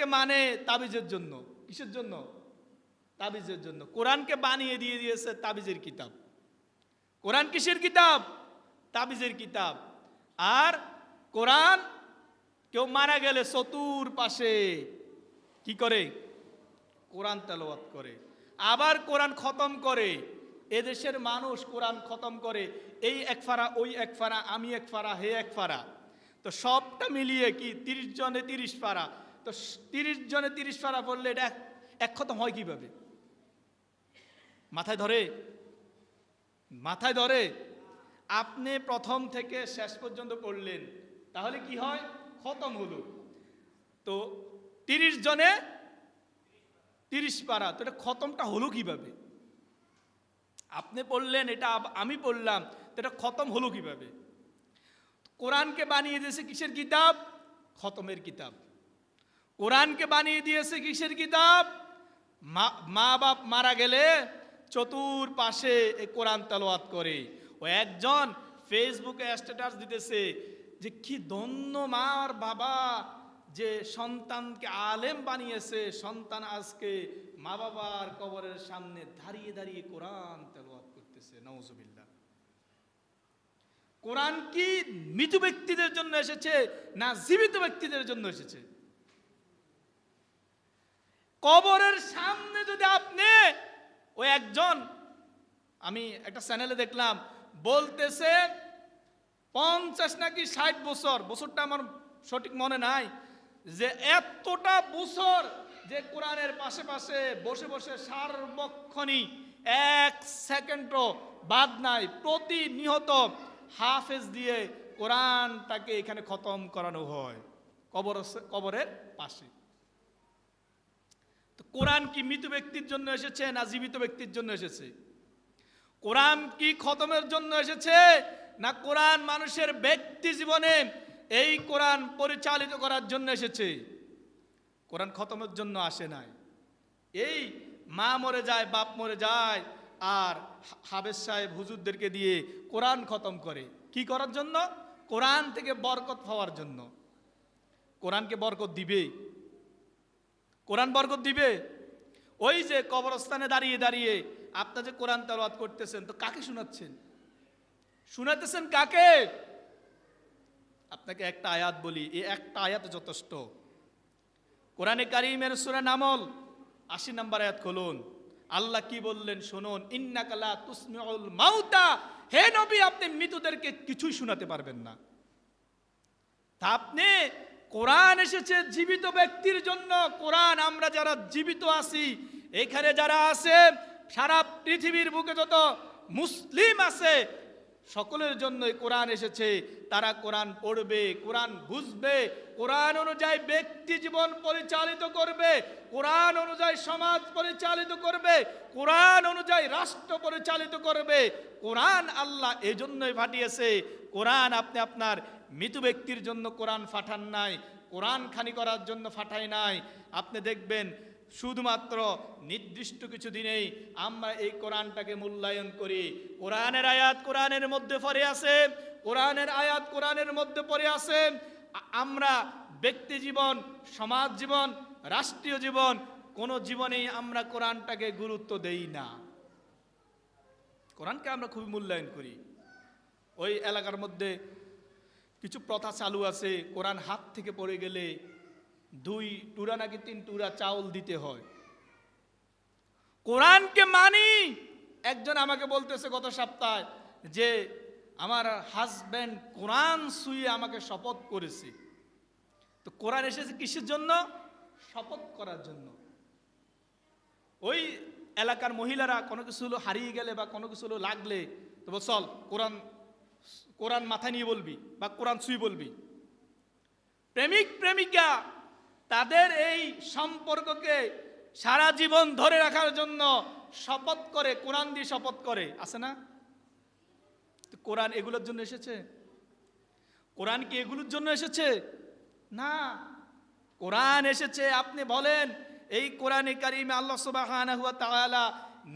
কোরআনকে মানে তাবিজের জন্য। কিসের জন্য? তাবিজের জন্য। কোরআনকে বানিয়ে দিয়ে দিয়েছে তাবিজের কিতাব। কোরআন কিসের কিতাব? তাবিজের কিতাব। আর কোরআন কেউ মারা গেলে চতুর পাশে কি করে? কোরআন তেলাওয়াত করে। আবার কোরআন খতম করে। এদেশের মানুষ কোরআন খতম করে। এই এক ফারা ওই এক ফারা আমি এক ফারা হে এক ফারা তো সবটা মিলিয়ে কি তিরিশ জনে তিরিশ ফারা তো তিরিশ জনে তিরিশ পারা পড়লে এটা এক- খতম হয় কীভাবে? মাথায় ধরে। মাথায় ধরে। আপনি প্রথম থেকে শেষ পর্যন্ত পড়লেন, তাহলে কি হয়? খতম হলো। তো তিরিশ জনে তিরিশ পারা, তো এটা খতমটা হলো কীভাবে? আপনি পড়লেন, এটা আমি পড়লাম, তো এটা খতম হলো কীভাবে? কোরআনকে বানিয়ে দিয়েছে কিসের কিতাব? খতমের কিতাব। কোরআনকে বানিয়ে দিয়েছে কিসের কিতাব? মা- বাপ মারা গেলে চতুর পাশে কোরআন তালোয়াত করে। ও একজন ফেসবুকে স্ট্যাটাস দিতেছে যে, কি দন্য মা আর বাবা যে সন্তানকে আলেম বানিয়েছে। সন্তান আজকে মা বাবার কবরের সামনে দাঁড়িয়ে দাঁড়িয়ে কোরআন তেলাওয়াত করতেছে। নওজুবিল্লাহ কোরআন কি মৃত ব্যক্তিদের জন্য এসেছে না জীবিত ব্যক্তিদের জন্য এসেছে? কবরের সামনে যদি আপনি ওই একজন, আমি একটা চ্যানেলে দেখলাম, বলতেছে পঞ্চাশ নাকি ষাট বছর, বছরটা আমার সঠিক মনে নাই, যে এতটা বছর যে কোরআনের পাশে পাশে বসে বসে সার্বক্ষণই এক সেকেন্ডও বাদ নাই প্রতিনিহত হাফেজ দিয়ে কোরআনটাকে এখানে খতম করানো হয়, কবর কবরের পাশে। কোরআন কি মৃত ব্যক্তির জন্য এসেছে না জীবিত ব্যক্তির জন্য এসেছে? কোরআন কি খতমের জন্য এসেছে না কোরআন মানুষের ব্যক্তি জীবনে এই কোরআন পরিচালিত করার জন্য এসেছে? কোরআন খতমের জন্য আসে নাই। এই মা মরে যায়, বাপ মরে যায়, আর হাবেজ সাহেব হুজুরদেরকে দিয়ে কোরআন খতম করে। কি করার জন্য? কোরআন থেকে বরকত পাওয়ার জন্য। কোরআনকে বরকত দিবে। কোরআন বরকত দিবে? ওই যে কবরস্থানে দাঁড়িয়ে দাঁড়িয়ে আপনার যে কোরআন তালাওয়াত করতেছেন, তো কাকে শোনাচ্ছেন? শোনাতেছেন কাকে? আপনাকে একটা আয়াত বলি, এই একটা আয়াত যথেষ্ট। কোরআনে কারিমের সুরা নামল, আশি নাম্বার আয়াত খুলুন। আল্লাহ কি বললেন শুনুন ইন্নাকালা তুসমিউল মাউতা হে নবী, আপনি মৃতদেরকে কিছুই শোনাতে পারবেন না। তা আপনি কোরআন এসেছে জীবিত ব্যক্তির জন্য। কোরআন আমরা যারা জীবিত আছি, এখানে যারা আছে, সারা পৃথিবীর বুকে যত মুসলিম আছে সকলের জন্য কোরআন এসেছে। তারা কোরআন পড়বে, কোরআন বুঝবে, কোরআন অনুযায়ী ব্যক্তি জীবন পরিচালিত করবে, কোরআন অনুযায়ী সমাজ পরিচালিত করবে, কোরআন অনুযায়ী রাষ্ট্র পরিচালিত করবে। কোরআন আল্লাহ এজন্যই ফাটিয়েছে কোরআন আপনি আপনার মৃত ব্যক্তির জন্য কোরআন ফাটান নাই, কোরআন খানি করার জন্য ফাটাই নাই। আপনি দেখবেন শুধুমাত্র নির্দিষ্ট কিছু দিনেই আমরা এই কোরআনটাকে মূল্যায়ন করি। কোরআনের আয়াত কোরআনের মধ্যে পড়ে আছে, কোরআনের আয়াত কোরআনের মধ্যে পড়ে আছে। আমরা ব্যক্তি জীবন, সমাজ জীবন, রাষ্ট্রীয় জীবন, কোনো জীবনেই আমরা কোরআনটাকে গুরুত্ব দেই না। কোরআনকে আমরা খুবই মূল্যায়ন করি। ওই এলাকার মধ্যে কিছু প্রথা চালু আছে, কোরআন হাত থেকে পড়ে গেলে দুই টুরা নাকি তিন টুরা চাউল দিতে হয়। কোরআনকে মানি? একজন আমাকে বলতেছে গত সপ্তাহে যে আমার হাজব্যান্ড কোরআন শুয়ে আমাকে শপথ করেছে। তো কোরআন এসেছে কিসের জন্য? শপথ করার জন্য। ওই এলাকার মহিলারা কোনো কিছু হলো হারিয়ে গেলে বা কোনো কিছু হলো লাগলে তো চল কোরআন কোরআন মাথায় নিয়ে বলবি বা কোরআন ছুঁই বলবি। প্রেমিক প্রেমিকা তাদের এই সম্পর্ককে সারা জীবন ধরে রাখার জন্য শপথ করে, কোরআন দিয়ে শপথ করে। আছে না? কোরআন এগুলোর জন্য এসেছে? কোরআন কি এগুলোর জন্য এসেছে? না। কোরআন এসেছে, আপনি বলেন, এই কোরআনে কারিমে আল্লাহ তাআলা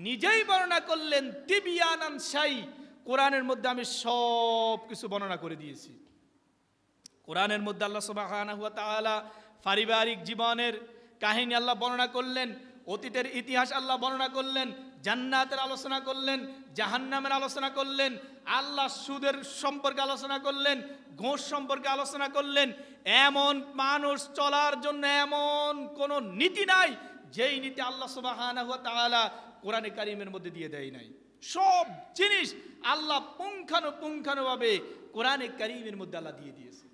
নিজেই বর্ণনা করলেন, তিবিয়ানান শাই। কোরআনের মধ্যে আমি সব কিছু বর্ণনা করে দিয়েছি। কোরআনের মধ্যে আল্লাহ ওয়া তাআলা পারিবারিক জীবনের কাহিনী আল্লাহ বর্ণনা করলেন, অতীতের ইতিহাস আল্লাহ বর্ণনা করলেন, জান্নাতের আলোচনা করলেন, জাহান্নামের আলোচনা করলেন, আল্লাহ সুদের সম্পর্কে আলোচনা করলেন, ঘোষ সম্পর্কে আলোচনা করলেন, এমন মানুষ চলার জন্য এমন কোনো নীতি নাই, যেই নীতি আল্লাহ তাআলা কোরআনে কারিমের মধ্যে দিয়ে দেয় নাই। সব জিনিস আল্লাহ পুঙ্খানু পুঙ্খানুভাবে কোরআনে কারিমের মধ্যে আল্লাহ দিয়ে দিয়েছে।